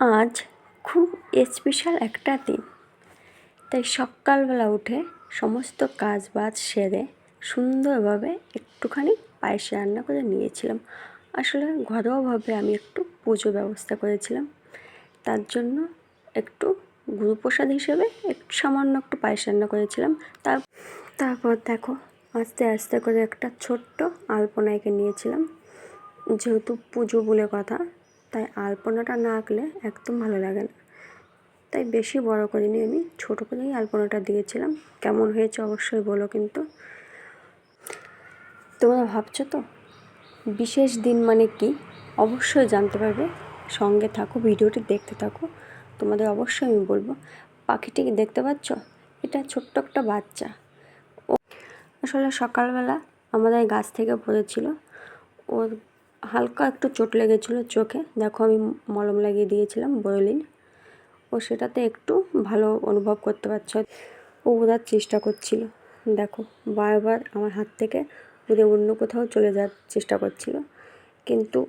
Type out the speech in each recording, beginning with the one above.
আজ খুব স্পেশাল একটা দিন। তাই সকালবেলা উঠে সমস্ত কাজ বাজ সেরে সুন্দরভাবে একটুখানি পায়েস রান্না করে নিয়েছিলাম। আসলে ঘরোয়াভাবে আমি একটু পুজো ব্যবস্থা করেছিলাম। তার জন্য একটু গুরুপ্রসাদ হিসেবে একটু সামান্য একটু পায়েস রান্না করেছিলাম। তার তারপর দেখো আস্তে আস্তে করে একটা ছোট্ট আলপনা এঁকে নিয়েছিলাম। যেহেতু পুজো বলে কথা তাই আলপনাটা না আঁকলে একদম ভালো লাগে না। তাই বেশি বড় করিনি আমি, ছোটো করেই আলপনাটা দিয়েছিলাম। কেমন হয়েছে অবশ্যই বলো কিন্তু। তোমরা ভাবছ তো? বিশেষ দিন মানে কি? অবশ্যই জানতে পারবে। সঙ্গে থাকো, ভিডিওটি দেখতে থাকো। তোমাদের অবশ্যই আমি বলব পাখিটিকে দেখতে পাচ্ছ? এটা ছোট্ট একটা বাচ্চা। ও আসলে সকালবেলা আমাদের গাছ থেকে পড়েছিল। ওর হালকা একটু চোট লেগেছিলো চোখে। দেখো আমি মলম লাগিয়ে দিয়েছিলাম বয়োলিন ও সেটাতে একটু ভালো অনুভব করতে পারছে। ও উড়ার চেষ্টা করছিল। দেখো, বারবার আমার হাত থেকে উড়ে অন্য কোথাও চলে যাওয়ার চেষ্টা করছিল। কিন্তু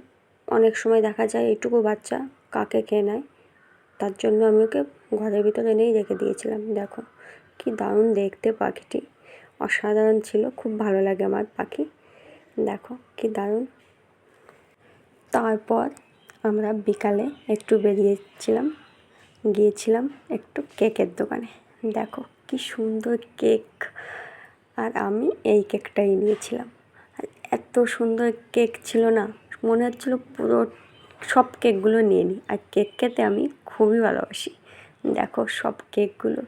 অনেক সময় দেখা যায় এইটুকু বাচ্চা কাকে কে নেয় তার জন্য আমি ওকে ঘরের ভিতরে এনেই রেখে দিয়েছিলাম। দেখো, কি দারুণ দেখতে পাখিটি। অসাধারণ ছিল, খুব ভালো লাগে আমার পাখি। দেখো, কি দারুণ তারপর আমরা বিকালে একটু বেরিয়েছিলাম, গিয়েছিলাম একটু কেকের দোকানে। দেখো কি সুন্দর কেক। আর আমি এই কেকটাই নিয়েছিলাম। আর এত সুন্দর কেক ছিল না, মনে হচ্ছিল পুরো সব কেকগুলো নিয়ে নিই। আর কেক খেতে আমি খুবই ভালোবাসি। দেখো সব কেকগুলো,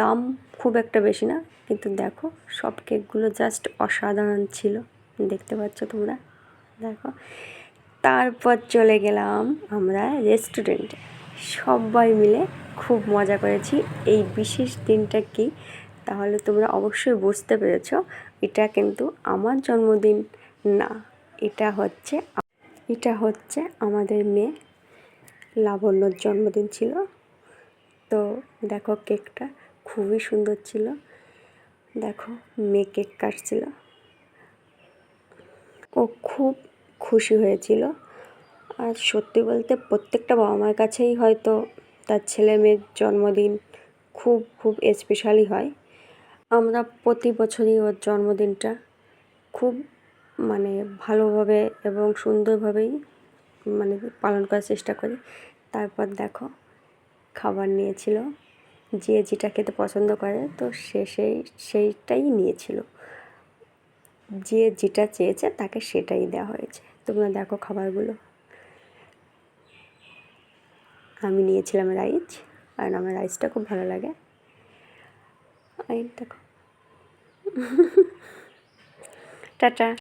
দাম খুব একটা বেশি না, কিন্তু দেখো সব কেকগুলো জাস্ট অসাধারণ ছিল। দেখতে পাচ্ছ তোমরা? দেখো তারপর চলে গেলাম আমরা রেস্টুরেন্টে সবাই মিলে খুব মজা করেছি। এই বিশেষ দিনটা কি? তাহলে তোমরা অবশ্যই বুঝতে পেরেছ, এটা কিন্তু আমার জন্মদিন না, এটা হচ্ছে এটা হচ্ছে আমাদের মেয়ে লাবণ্যর জন্মদিন ছিল। তো দেখো কেকটা খুবই সুন্দর ছিল। দেখো মেয়ে কেক কাটছিল। ও খুব খুশি হয়েছিল। আর সত্যি বলতে প্রত্যেকটা বাবা মায়ের কাছেই হয়তো তার ছেলে মেয়ের জন্মদিন খুব খুব স্পেশালি হয়। আমরা প্রতি বছরই ওর জন্মদিনটা খুব মানে ভালোভাবে এবং সুন্দরভাবেই মানে পালন করার চেষ্টা করি। তারপর দেখো, খাবার নিয়েছিল, যে যেটা খেতে পছন্দ করে তো সে সেই, সেইটাই নিয়েছিল। যে যেটা চেয়েছে তাকে সেটাই দেওয়া হয়েছে। তোমরা দেখো খাবারগুলো। আমি নিয়েছিলাম রাইস আর আমার রাইসটা খুব ভালো লাগে। দেখো। টাটা।